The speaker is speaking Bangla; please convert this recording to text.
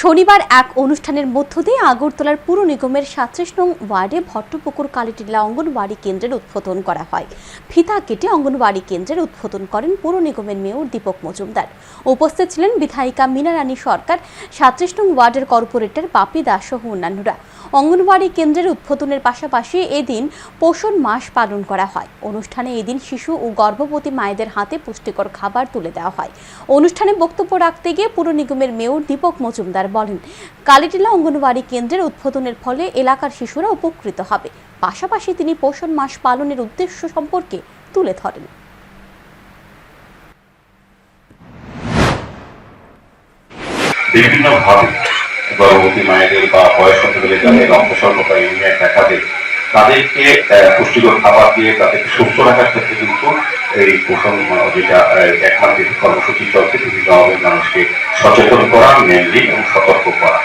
শনিবার এক অনুষ্ঠানের মধ্য দিয়ে আগরতলার পুর নিগমের সাতত্রিশ নং ওয়ার্ডে ভট্টপুকুর কালীটিলা অঙ্গনওয়াড়ি কেন্দ্রের উদ্বোধন করা হয়। ফিতা কেটে অঙ্গনওয়াড়ি কেন্দ্রের উদ্বোধন করেন পুর নিগমের মেয়র দীপক মজুমদার। উপস্থিত ছিলেন বিধায়িকা মীনা রানী সরকার, সাতত্রিশ নং ওয়ার্ডের কর্পোরেটর বাপি দাস সহ অন্যান্যরা। অঙ্গনওয়াড়ি কেন্দ্রের উদ্বোধনের পাশাপাশি এদিন পোষণ মাস পালন করা হয়। অনুষ্ঠানে এদিন শিশু ও গর্ভবতী মায়েদের হাতে পুষ্টিকর খাবার তুলে দেওয়া হয়। অনুষ্ঠানে বক্তব্য রাখতে গিয়ে পুর নিগমের মেয়র দীপক মজুমদার বলেন কালীটিলা অঙ্গনওয়াড়ি কেন্দ্রের উদ্বোধনের ফলে এলাকার শিশুরা উপকৃত হবে। পাশাপাশি তিনি পোষণ মাস পালনের উদ্দেশ্য সম্পর্কে তুলে ধরেন। তাদেরকে পুষ্টিকর খাবার দিয়ে তাদেরকে সুস্থ রাখার ক্ষেত্রে কিন্তু এই পোষণ যেটা আহ, এক মাস যে কর্মসূচি চলছে বিভিন্ন মানুষকে সচেতন করা মেনলি